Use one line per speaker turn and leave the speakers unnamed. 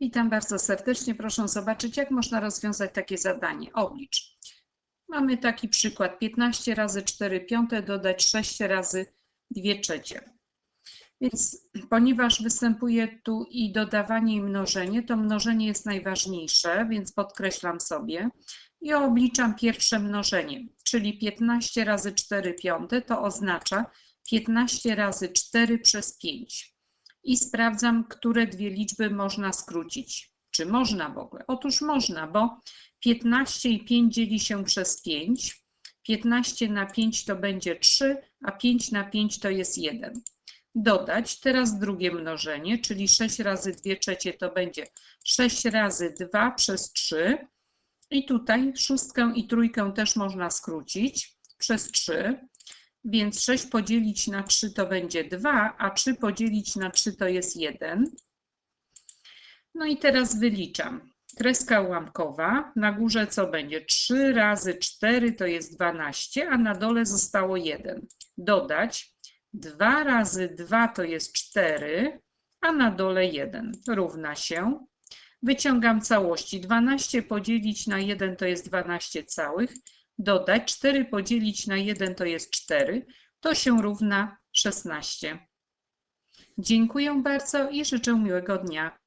Witam bardzo serdecznie. Proszę zobaczyć, jak można rozwiązać takie zadanie. Oblicz. Mamy taki przykład. 15 razy 4 piąte dodać 6 razy 2 trzecie. Więc ponieważ występuje tu i dodawanie i mnożenie, to mnożenie jest najważniejsze, więc podkreślam sobie i obliczam pierwsze mnożenie, czyli 15 razy 4 piąte to oznacza 15 razy 4 przez 5 i sprawdzam, które dwie liczby można skrócić. Czy można w ogóle? Otóż można, bo 15 i 5 dzieli się przez 5. 15 na 5 to będzie 3, a 5 na 5 to jest 1. Dodać teraz drugie mnożenie, czyli 6 razy 2 trzecie to będzie 6 razy 2 przez 3. I tutaj szóstkę i trójkę też można skrócić przez 3. Więc 6 podzielić na 3 to będzie 2, a 3 podzielić na 3 to jest 1. No i teraz wyliczam. Kreska ułamkowa, na górze co będzie? 3 razy 4 to jest 12, a na dole zostało 1. Dodać 2 razy 2 to jest 4, a na dole 1 równa się. Wyciągam całości. 12 podzielić na 1 to jest 12 całych dodać 4 podzielić na 1 to jest 4, to się równa 16. Dziękuję bardzo i życzę miłego dnia.